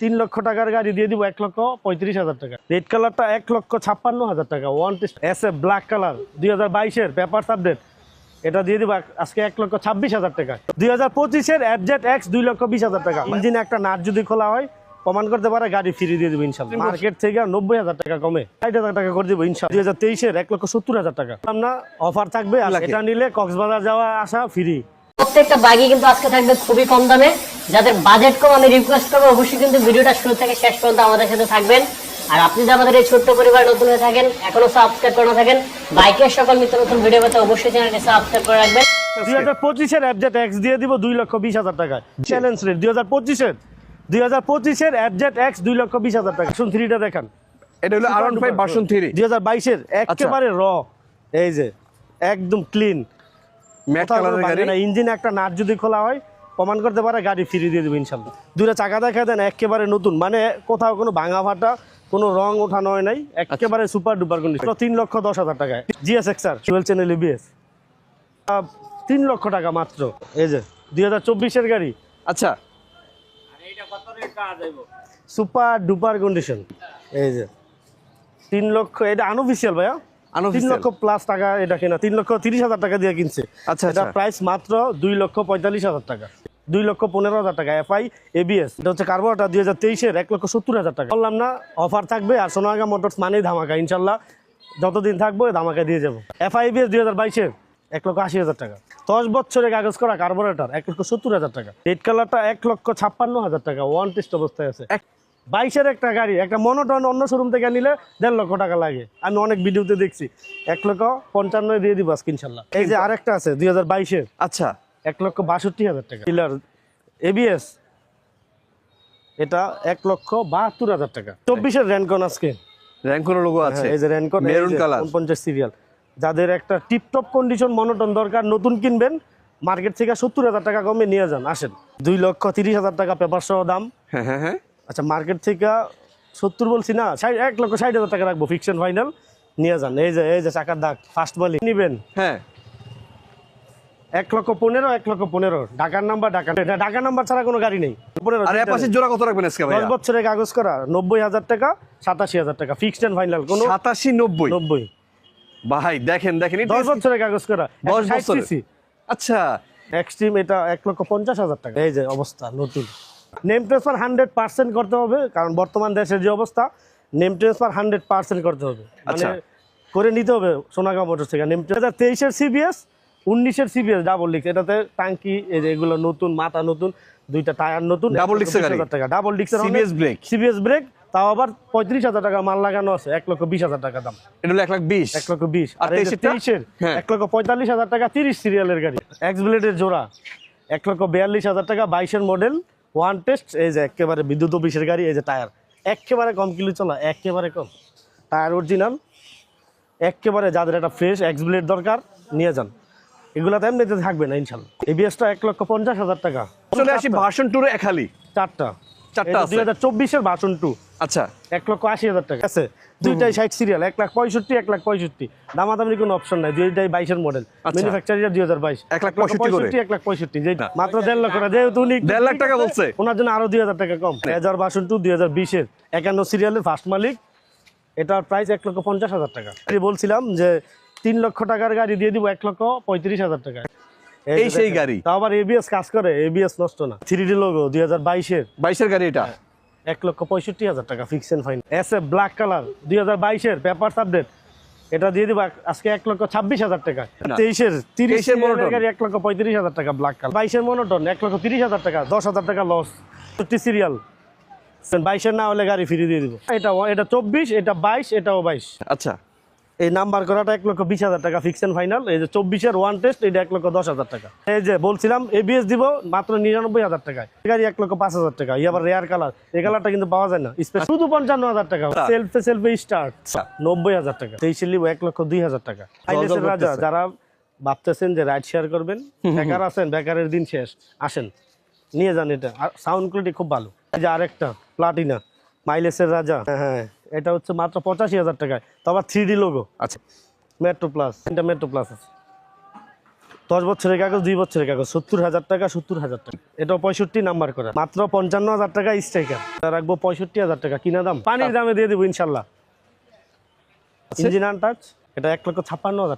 তিন লক্ষ টাকার গাড়ি দিয়ে দিব এক লক্ষ পঁয়ত্রিশ হাজার টাকা। রেড কালারটা এক লক্ষ ছাপ্পান্ন হাজার টাকা। One S A black colour দুই হাজার বাইশের পেপার আপডেট এটা দিয়ে দিব আজকে এক লক্ষ ছাব্বিশ হাজার টাকা। দুই হাজার পঁচিশের অ্যাবজেট এক্স দুই লক্ষ বিশ হাজার টাকা। ইঞ্জিন একটা নাট যদি খোলা হয় প্রমাণ করতে পারে গাড়ি ফ্রি দিয়ে দেবো ইনশাল্লাহ। মার্কেট থেকে নব্বই হাজার টাকা কমে। ষাট হাজার টাকা করে দেবো ইনশাল্লাহ। দুই হাজার তেইশের এক লক্ষ সত্তর হাজার টাকা। না অফার থাকবে। এটা নিলে কক্সবাজার যাওয়া আসা ফ্রি প্রত্যেকটা বাইকই কিন্তু আজকে থাকবে খুবই কম দামে। যাদের বাজেট কম আমি রিকোয়েস্ট করব অবশ্যই কিন্তু ভিডিওটা শুরু থেকে শেষ পর্যন্ত আমাদের সাথে থাকবেন। আর আপনি যদি আমাদের এই ছোট্ট পরিবার নতুন হয়ে থাকেন এখনও সাবস্ক্রাইব করে থাকেন বাইকের সকল নিত্য নতুন ভিডিও পেতে অবশ্যই চ্যানেলটি সাবস্ক্রাইব করে রাখবেন। দুই হাজার পঁচিশের অ্যাবজেট এক্স দিয়ে দিব দুই লক্ষ বিশ হাজার টাকা চ্যালেঞ্জ রেট দুই হাজার পঁচিশের দুই হাজার পঁচিশের অ্যাবজেট এক্স দুই লক্ষ বিশ হাজার টাকা শুন থ্রিটা দেখান। এটা হলো আর ফাইভ ভার্সন থ্রি দুই হাজার বাইশের একেবারে র এই যে একদম ক্লিন ম্যাট কালারের গাড়ি। ইঞ্জিন একটা নাট যদি খোলা হয় প্রমাণ করতে পারে গাড়ি ফ্রি দিয়ে দেবো ইনশাল্লাহ দুইটা চাকা দেখা দেন একেবারে নতুন। মানে কোথাও কোনো ভাঙা ফাটা কোনো রং ওঠানো হয় নাই একেবারে সুপার ডুপার কন্ডিশন তিন লক্ষ দশ হাজার টাকায়। GS X R twelve channel ABS তিন লক্ষ টাকা মাত্র। এই যে দুই হাজার চব্বিশের গাড়ি। আচ্ছা। সুপার ডুপার কন্ডিশন এই যে তিন লক্ষ এটা আনঅফিসিয়াল ভাইয়া? তিন লক্ষ প্লাস টাকা এটা কিনা। তিন লক্ষ তিরিশ হাজার টাকা দিয়ে কিনছে। আচ্ছা, এটা আচ্ছা। প্রাইস মাত্র দুই লক্ষ পঁয়তাল্লিশ হাজার টাকা। দুই লক্ষ পনেরো হাজার টাকা। এফআই এবিএস এটা হচ্ছে কার্বোটা দুই হাজার তেইশের এক লক্ষ সত্তর হাজার টাকা। বললাম না অফার থাকবে আর সোনাগা মোটরস মানেই ধামাকা। ইনশাল্লাহ যতদিন থাকব ধামাকা দিয়ে যাব। এফআই এবিএস দুই হাজার বাইশের এক লক্ষ আশি হাজার টাকা। দশ বছরের কাগজ করা কার্বোরেটর এক লক্ষ সত্তর হাজার টাকা। রেড কালারটা এক লক্ষ ছাপ্পান্ন হাজার টাকা। ওয়ান টেস্ট অবস্থায় আছে। বাইশের একটা গাড়ি একটা মনোটন অন্য শোরুম থেকে নিলে দেড় লক্ষ টাকা লাগে। আমি অনেক ভিডিওতে দেখছি। এক লক্ষ পঞ্চান্ন দিয়ে দিব আজকে ইনশাল্লাহ। এই যে আরেকটা আছে দুই হাজার বাইশের। আচ্ছা। এক লক্ষ বাষট্টি হাজার টাকা। ডিলার এবিএস এটা এক লক্ষ বাহাত্তর হাজার টাকা। চব্বিশের র্যানকন আজকে। র্যাঙ্কোর লোগো আছে। হ্যাঁ, এই যে র্যানকন মেরুন কালার পঞ্চাশ সিরিয়াল যাদের একটা টিপটপ কন্ডিশন মনোটন দরকার নতুন কিনবেন মার্কেট থেকে সত্তর হাজার টাকা কমে নিয়ে যান আসেন। দুই লক্ষ তিরিশ হাজার টাকা পেপার সহ দাম। হ্যাঁ হ্যাঁ হ্যাঁ। আচ্ছা মার্কেট থেকে সত্তর বলছি না এক লক্ষ ষাট হাজার টাকা রাখব ফিকশন ফাইনাল নিয়ে যান। এই যে এই যে চাকার দাগ ফার্স্ট বলি নিবেন? হ্যাঁ। এক লক্ষ পনেরো এক লক্ষ পনেরো। ঢাকার নাম্বার ঢাকা ঢাকার নাম্বার ছাড়া কোনো গাড়ি নেই। জোড়া কত রাখবেন দশ বছরের কাগজ করা নব্বই হাজার টাকা সাতাশি হাজার টাকা ফিক্সড এন্ড ফাইনাল কোনো সাতাশি নব্বই? নব্বই। ভাই দেখেন দেখেন দশ বছরের কাগজ করা দশ বছরের। আচ্ছা। এক্সট্রিম এটা এক লক্ষ পঞ্চাশ হাজার টাকা। এই যে অবস্থা নতুন। নেম ট্রান্সফার হান্ড্রেড পার্সেন্ট করতে হবে কারণ বর্তমান দেশের যে অবস্থা নেম ট্রান্সফার হান্ড্রেড পার্সেন্ট করতে হবে। মানে আচ্ছা। করে নিতে হবে সোনাগাঁও মোটর থেকে। নেম হাজার তেইশের সিবিএস উনিশের সিবিএস ডাবল ডিক্স এটাতে টাঙ্কি এই যে এগুলো নতুন মাথা নতুন দুইটা টায়ার নতুন disc হাজার টাকা। ডাবল ডিক্সের CBS brake। সিবিএস ব্রেক তাও আবার পঁয়ত্রিশ হাজার টাকা মাল লাগানো আছে এক লক্ষ বিশ হাজার টাকা দাম। এটা হলো এক লাখ বিশ? এক লক্ষ বিশ। আর আর এই যে 23 টা? তেইশের হ্যাঁ। এক লক্ষ পঁয়তাল্লিশ হাজার টাকা তিরিশ সিরিয়ালের গাড়ি। এক্স ব্লেডের জোড়া এক লক্ষ বিয়াল্লিশ হাজার টাকা বাইশের মডেল ওয়ান টেস্ট এই যে একেবারে বিদ্যুৎ অফিসের গাড়ি এই যে টায়ার। একেবারে কম কিলো চলা একেবারে কম। টায়ার অরিজিনাল একেবারে যাদের একটা ফ্রেশ এক্স ব্লেড দরকার নিয়ে যান। এগুলাতে এমনিতে থাকবে না ইনশাল্লাহ। এবিএসটা এক লক্ষ পঞ্চাশ হাজার টাকা। চলে আসি ভাষণ টুরে একালি চারটা। চারটা। দুই হাজার চব্বিশের ভাষণ টু আচ্ছা। এক লক্ষ আশি হাজার টাকা। আছে? দুইটাই ষাট সিরিয়াল এক লাখ পঁয়ষট্টি এক লাখ পঁয়ষট্টি। দামাদামি কোনো অপশন নাই দুইটাই বাইশের মডেল আচ্ছা। ম্যানুফ্যাকচার দুই হাজার বাইশ। এক লাখ পঁয়ষট্টি এক লাখ পঁয়ষট্টি যেটা মাত্র দেড় লক্ষ টাকা। যেহেতু উনি দেড় লাখ টাকা বলছে? ওনার জন্য আরও দুই হাজার টাকা কম। দুই হাজার বাসন টু দুই হাজার বিশের। একান্ন সিরিয়ালের ফার্স্ট মালিক। এটার প্রাইস এক লক্ষ পঞ্চাশ হাজার টাকা। আমি বলছিলাম যে তিন লক্ষ টাকার গাড়ি দিয়ে দিব এক লক্ষ পঁয়ত্রিশ হাজার টাকা। এই সেই গাড়ি। আবার এবিএস কাজ করে এবিএস নষ্ট না। থ্রি ডি লোগো দুই হাজার বাইশের। বাইশের গাড়ি এটা? এক লক্ষ পঁয়ষট্টি হাজার টাকা fix and fine S A black colour দুই হাজার বাইশের পেপার আপডেট এটা দিয়ে দিবা আজকে এক লক্ষ ছাব্বিশ হাজার টাকা। তেইশের তিরিশের। গাড়ি এক লক্ষ পঁয়ত্রিশ হাজার টাকা ব্ল্যাক কালার বাইশের মনোটন এক লক্ষ তিরিশ হাজার টাকা দশ হাজার টাকা লস ফিফটি সিরিয়াল বাইশের না হলে গাড়ি ফিরিয়ে দিয়ে দিব। এটা এটা চব্বিশ এটা বাইশ এটাও বাইশ। আচ্ছা। এই নাম্বার করাটা এক লক্ষ বিশ হাজার টাকা ফিক্স ফাইনাল এই যে চব্বিশের ওয়ান টেস্ট এটা এক লক্ষ দশ হাজার টাকা। এই যে বলছিলাম এবিএস দিব মাত্র নিরানব্বই হাজার টাকায়। গাড়ি এক লক্ষ পাঁচ হাজার টাকা। আবার রেয়ার কালার এই কালারটা কিন্তু পাওয়া যায় না। শুধু পঞ্চান্ন হাজার টাকা। সেলফে সেলফে স্টার্ট নব্বই হাজার টাকা। তেইশে লিব এক লক্ষ দুই হাজার টাকা। রাজা যারা ভাবতেছেন যে রাইড শেয়ার করবেন বেকার আছেন বেকারের দিন শেষ আসেন। নিয়ে যান এটা। আর সাউন্ড কোয়ালিটি খুব ভালো। এই যে আরেকটা প্লাটিনা মাইলেসের রাজা। হ্যাঁ হ্যাঁ। এটা হচ্ছে মাত্র পঁচাশি হাজার টাকায়। তো আবার থ্রি ডি লোগো আচ্ছা। মেট্রো প্লাস তিনটা মেট্রো প্লাস আছে। দশ বছরের কাগজ দুই বছরের কাগজ। সত্তর হাজার টাকা সত্তর হাজার টাকা। এটা পঁয়ষট্টি নাম্বার করা। মাত্র পঞ্চান্ন হাজার টাকা স্ট্রাইকার রাখব পঁয়ষট্টি হাজার টাকা। কিনা দাম? পানির দামে। দিয়ে দেবো ইনশাল্লাহ। ইঞ্জিন আনটাচ এটা এক লক্ষ ছাপ্পান্ন হাজার